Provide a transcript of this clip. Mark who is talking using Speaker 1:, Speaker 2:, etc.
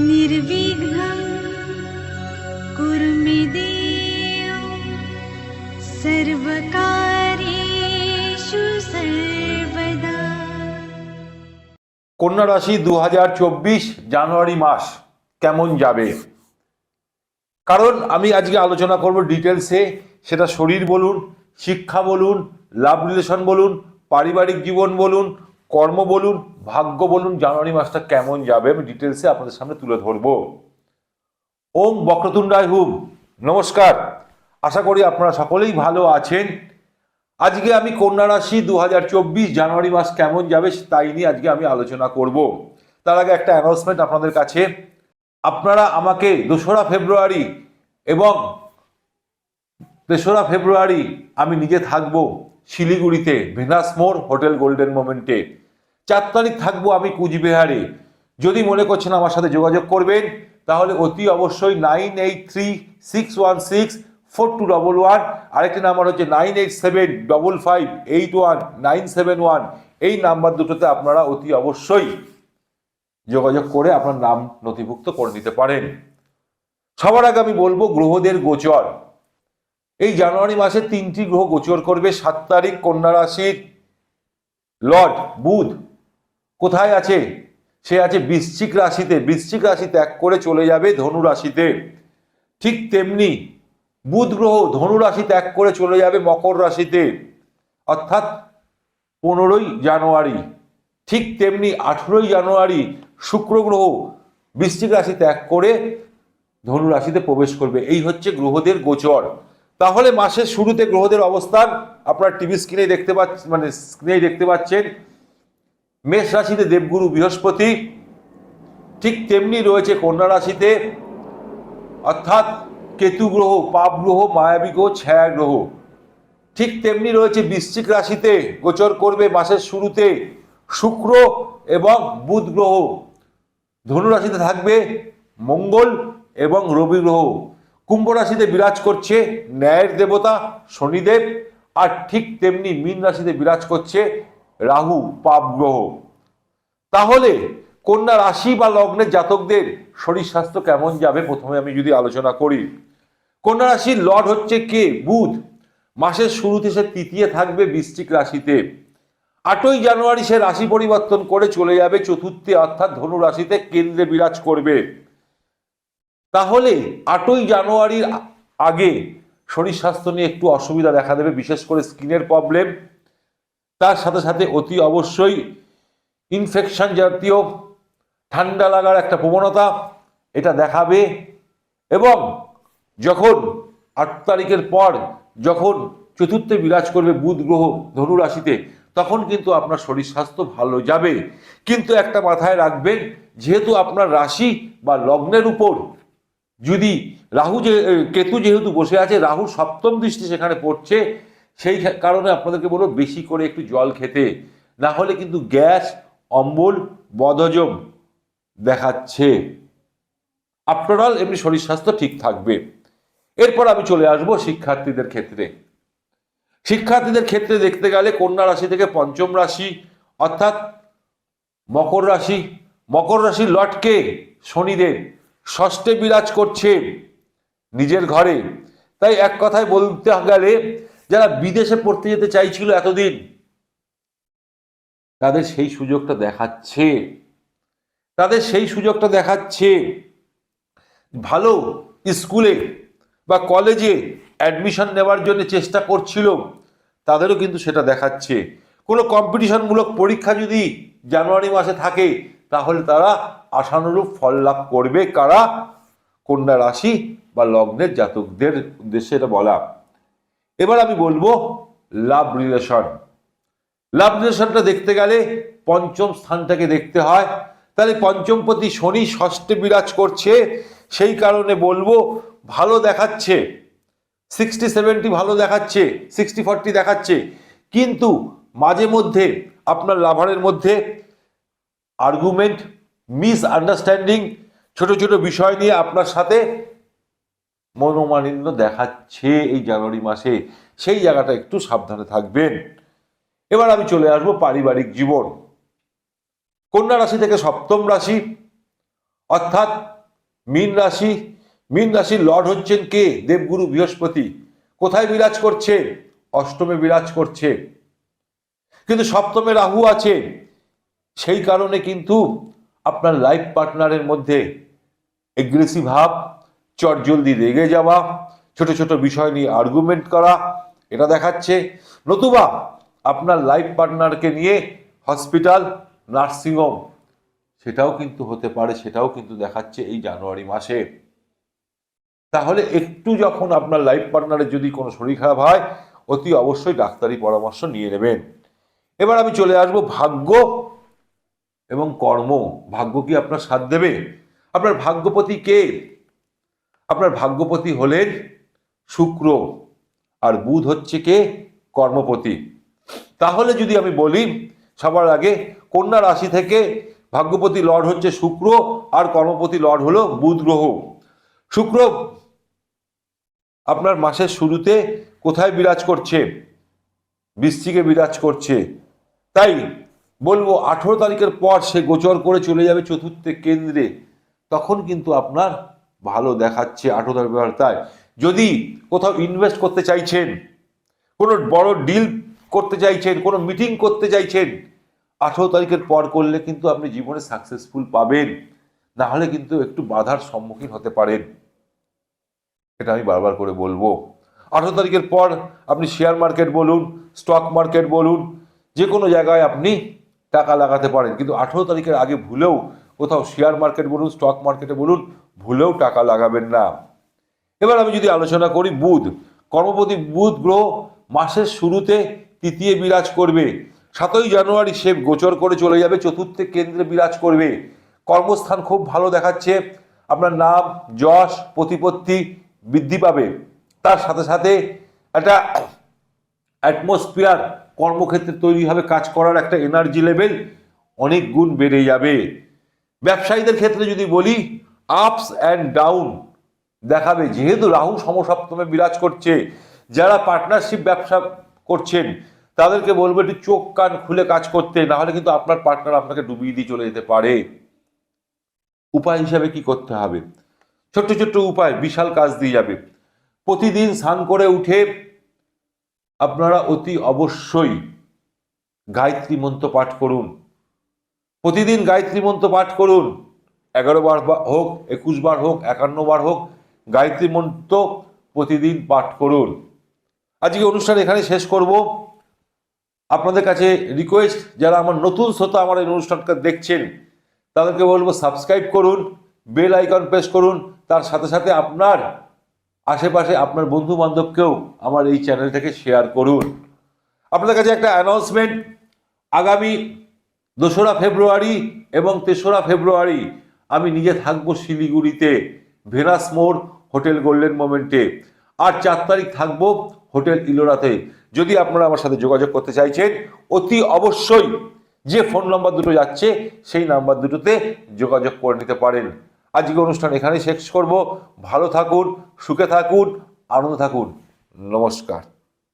Speaker 1: निर्विघ्नं कुरु मे देव सर्वकार्येषु सर्वदा
Speaker 2: কন্যা রাশি দু জানুয়ারি মাস কেমন যাবে কারণ আমি আজকে আলোচনা করব ডিটেলসে সেটা শরীর বলুন, শিক্ষা বলুন লাভ রিলেশন বলুন, পারিবারিক জীবন বলুন, কর্ম বলুন, ভাগ্য বলুন, জানুয়ারি মাসটা কেমন যাবে আমি ডিটেলসে আপনাদের সামনে তুলে ধরবো। ওম বক্রতুণ্ডায় হুম। নমস্কার। আশা করি আপনারা সকলেই ভালো আছেন। আজকে আমি কন্যা রাশি দু হাজার চব্বিশ, জানুয়ারি মাস কেমন যাবে তাই নিয়ে আজকে আমি আলোচনা করব। তার আগে একটা অ্যানাউন্সমেন্ট আপনাদের কাছে। আপনারা আমাকে দোসরা ফেব্রুয়ারি এবং তেসরা ফেব্রুয়ারি আমি নিজে থাকব শিলিগুড়িতে ভেনাস মোড় হোটেল গোল্ডেন মোমেন্টে। চার তারিখ থাকব আমি কুচবিহারে। যদি মনে করছেন আমার সাথে যোগাযোগ করবেন, তাহলে অতি অবশ্যই nine eight three six one six four two double one. আরেকটি নাম্বার হচ্ছে nine eight seven double five eight one nine seven one. এই নাম্বার দুটোতে আপনারা অতি অবশ্যই যোগাযোগ করে আপনার নাম নথিভুক্ত করে নিতে পারেন। সবার আগে আমি বলব গ্রহদের গোচর। এই জানুয়ারি মাসে তিনটি গ্রহ গোচর করবে, সাত তারিখ কন্যা রাশির। লর্ড, বুধ, কোথায় আছে? সে আছে বৃশ্চিক রাশিতে। বৃশ্চিক রাশি ত্যাগ করে চলে যাবে ধনু রাশিতে। ঠিক তেমনি বুধ গ্রহ ধনু রাশি ত্যাগ করে চলে যাবে মকর রাশিতে। অর্থাৎ পনেরোই জানুয়ারি। ঠিক তেমনি আঠেরোই জানুয়ারি শুক্র গ্রহ বৃশ্চিক রাশি ত্যাগ করে ধনু রাশিতে প্রবেশ করবে। এই হচ্ছে গ্রহদের গোচর। তাহলে মাসের শুরুতে গ্রহদের অবস্থান আপনার টিভি স্ক্রিনে দেখতে পাচ্ছেন মানে স্ক্রিনে দেখতে পাচ্ছেন। মেষ রাশিতে দেবগুরু বৃহস্পতি, ঠিক তেমনি রয়েছে কন্যা রাশিতে, অর্থাৎ কেতু গ্রহ, পাপ গ্রহ, মায়াবী গ্রহ, ছায়া গ্রহ। ঠিক তেমনি রয়েছে বৃশ্চিক রাশিতে গোচর করবে মাসের শুরুতে শুক্র এবং বুধ গ্রহ। ধনু রাশিতে থাকবে মঙ্গল এবং রবি গ্রহ। কুম্ভ রাশিতে বিরাজ করছে ন্যায়ের দেবতা শনিদেব আর ঠিক তেমনি মীন রাশিতে বিরাজ করছে রাহু, পাপ গ্রহ। তাহলে কন্যা রাশি বা লগ্নের জাতকদের শরীর স্বাস্থ্য কেমন যাবে? প্রথমে আমি যদি আলোচনা করি। কন্যা রাশির লর্ড হচ্ছে কে? বুধ। মাসের শুরুতে সে তৃতীয় থাকবে বৃশ্চিক রাশিতে। আটই জানুয়ারি সে রাশি পরিবর্তন করে চলে যাবে, চতুর্থে অর্থাৎ ধনু রাশিতে কেন্দ্রে বিরাজ করবে। তাহলে আটই জানুয়ারির আগে শরীর স্বাস্থ্য নিয়ে একটু অসুবিধা দেখা দেবে, বিশেষ করে স্কিনের প্রবলেম। তার সাথে সাথে অতি অবশ্যই ইনফেকশন জাতীয়, ঠান্ডা লাগার একটা প্রবণতা এটা দেখাবে এবং যখন আট তারিখের পর যখন চতুর্থে বিরাজ করবে বুধ গ্রহ ধনু রাশিতে তখন কিন্তু আপনার শরীর স্বাস্থ্য ভালো যাবে। কিন্তু একটা মাথায় রাখবেন, যেহেতু আপনার রাশি বা লগ্নের উপর, যদি রাহু যে কেতু যেহেতু বসে আছে, রাহু সপ্তম দৃষ্টি সেখানে পড়ছে, সেই কারণে আপনাদেরকে বলব বেশি করে একটু জল খেতে। না হলে কিন্তু গ্যাস, অম্বল বদজম দেখাচ্ছে। আফটার অল এমনি শরীর স্বাস্থ্য ঠিক থাকবে। এরপর আমি চলে আসব শিক্ষার্থীদের ক্ষেত্রে। শিক্ষার্থীদের ক্ষেত্রে দেখতে গেলে কন্যা রাশি থেকে পঞ্চম রাশি, অর্থাৎ মকর রাশি, মকর রাশির লটকে শনিদেব, ষষ্ঠে বিরাজ করছে নিজের ঘরে। তাই এক কথায় বলতে গেলে, যারা বিদেশে পড়তে যেতে চাইছিল এতদিন, তাদের সেই সুযোগটা দেখাচ্ছে। তাদের সেই সুযোগটা দেখাচ্ছে। ভালো স্কুলে বা কলেজে অ্যাডমিশন নেওয়ার জন্য চেষ্টা করছিল, তাদেরও কিন্তু সেটা দেখাচ্ছে। কোনো কম্পিটিশনমূলক পরীক্ষা যদি জানুয়ারি মাসে থাকে, তাহলে তারা আশানুরূপ ফল লাভ করবে। কারা? কন্যা রাশি বা লগ্নের জাতকদের উদ্দেশ্যে এটা বলা। এবার আমি বলব লাভ রিলেশন লাভ রিলেশনটা দেখতে গেলে পঞ্চম স্থানটাকে দেখতে হয়। তাহলে পঞ্চমপতি শনি ষষ্ঠে বিরাজ করছে। সেই কারণে বলব ভালো দেখাচ্ছে। সিক্সটি সেভেন্টি ভালো দেখাচ্ছে সিক্সটি ফর্টি দেখাচ্ছে। কিন্তু মাঝে মধ্যে আপনার লাভারের মধ্যে আর্গুমেন্ট মিস আন্ডারস্ট্যান্ডিং ছোট ছোট বিষয় নিয়ে আপনার সাথে মনোমালিন্য দেখাচ্ছে এই জানুয়ারি মাসে। সেই জায়গাটা একটু সাবধানে থাকবেন। এবার আমি চলে আসব পারিবারিক জীবন। কন্যা রাশি থেকে সপ্তম রাশি, অর্থাৎ মীন রাশি মীন রাশির লর্ড হচ্ছেন কে? দেবগুরু বৃহস্পতি। কোথায় বিরাজ করছে? অষ্টমে বিরাজ করছে। কিন্তু সপ্তমে রাহু আছে। সেই কারণে কিন্তু আপনার লাইফ পার্টনারের মধ্যে এগ্রেসিভ ভাব, চটজলদি রেগে যাওয়া, ছোট ছোট বিষয় নিয়ে আর্গুমেন্ট করা, এটা দেখাচ্ছে। নতুবা আপনার লাইফ পার্টনারকে নিয়ে হসপিটাল নার্সিংহোম সেটাও কিন্তু হতে পারে, সেটাও কিন্তু দেখাচ্ছে এই জানুয়ারি মাসে। তাহলে একটু যখন আপনার লাইফ পার্টনারের যদি কোনো শরীর খারাপ হয়, অতি অবশ্যই ডাক্তারি পরামর্শ নিয়ে নেবেন। এবার আমি চলে আসব ভাগ্য এবং কর্ম। ভাগ্য কি আপনার সাথ দেবে? আপনার ভাগ্যপতি কে? আপনার ভাগ্যপতি হলেন শুক্র, আর বুধ হচ্ছে কে? কর্মপতি। তাহলে যদি আমি বলি, সবার আগে কন্যা রাশি থেকে ভাগ্যপতি লর্ড হচ্ছে শুক্র, আর কর্মপতি লর্ড হলো বুধ গ্রহ। শুক্র আপনার মাসের শুরুতে কোথায় বিরাজ করছে? বৃষ্টিকে বিরাজ করছে। তাই বলব, আঠেরো তারিখের পর সে গোচর করে চলে যাবে চতুর্থ কেন্দ্রে। তখন কিন্তু আপনার ভালো দেখাচ্ছে আঠেরো তারিখের তাই যদি কোথাও ইনভেস্ট করতে চাইছেন, কোনো বড় ডিল করতে চাইছেন, কোনো মিটিং করতে চাইছেন, আঠেরো তারিখের পর করলে কিন্তু আপনি জীবনে সাকসেসফুল পাবেন। না হলে কিন্তু একটু বাধার সম্মুখীন হতে পারেন। এটা আমি বারবার করে বলব। আঠেরো তারিখের পর আপনি শেয়ার মার্কেট বলুন স্টক মার্কেট বলুন যে কোনো জায়গায় আপনি টাকা লাগাতে পারেন। কিন্তু আঠেরো তারিখের আগে ভুলেও কোথাও শেয়ার মার্কেট বলুন স্টক মার্কেটে বলুন, ভুলেও টাকা লাগাবেন না। এবার আমি যদি আলোচনা করি, বুধ। কর্মপতি বুধ গ্রহ মাসের শুরুতে তৃতীয় বিরাজ করবে। সাতই জানুয়ারি সে গোচর করে চলে যাবে, চতুর্থে কেন্দ্রে বিরাজ করবে। কর্মস্থান খুব ভালো দেখাচ্ছে। আপনার নাম, যশ, প্রতিপত্তি বৃদ্ধি পাবে। তার সাথে সাথে একটা অ্যাটমসফিয়ার কর্মক্ষেত্রে তৈরি হবে, কাজ করার একটা এনার্জি লেভেল অনেক গুণ বেড়ে যাবে। ব্যবসায়ীদের ক্ষেত্রে যদি বলি আপস অ্যান্ড ডাউন দেখাবে। যেহেতু রাহু সমসপ্তমে বিরাজ করছে, যারা পার্টনারশিপ ব্যবসা করছেন, তাদেরকে বলব একটু চোখ কান খুলে কাজ করতে না হলে কিন্তু আপনার পার্টনার আপনাকে ডুবিয়ে দিয়ে চলে যেতে পারে। উপায় হিসাবে কি করতে হবে? ছোট্ট ছোট্ট উপায়, বিশাল কাজ দিয়ে যাবে। প্রতিদিন স্নান করে উঠে আপনারা অতি অবশ্যই গায়ত্রী মন্ত্র পাঠ করুন। প্রতিদিন গায়ত্রী মন্ত্র পাঠ করুন। এগারো বার হোক, একুশ বার হোক, একান্ন বার হোক, গায়ত্রী মন্ত্র প্রতিদিন পাঠ করুন। আজকে অনুষ্ঠান এখানে শেষ করব। আপনাদের কাছে রিকোয়েস্ট যারা আমার নতুন শ্রোতা আমার এই অনুষ্ঠানটা দেখছেন, তাদেরকে বলব সাবস্ক্রাইব করুন বেল আইকন প্রেস করুন তার সাথে সাথে আপনার আশেপাশে আপনার বন্ধু বান্ধবকেও আমার এই চ্যানেলটাকে শেয়ার করুন। আপনাদের কাছে একটা অ্যানাউন্সমেন্ট আগামী দোসরা ফেব্রুয়ারি এবং তেসরা ফেব্রুয়ারি আমি নিজে থাকব শিলিগুড়িতে ভেনাস মোড়, হোটেল গোল্ডেন মোমেন্টে। আর চার তারিখ থাকব হোটেল ইলোরাতে। যদি আপনারা আমার সাথে যোগাযোগ করতে চাইছেন, অতি অবশ্যই যে ফোন নাম্বার দুটো যাচ্ছে, সেই নাম্বার দুটোতে যোগাযোগ করে নিতে পারেন। আজকে অনুষ্ঠান এখানেই শেষ করব। ভালো থাকুন সুখে থাকুন আনন্দ থাকুন। নমস্কার।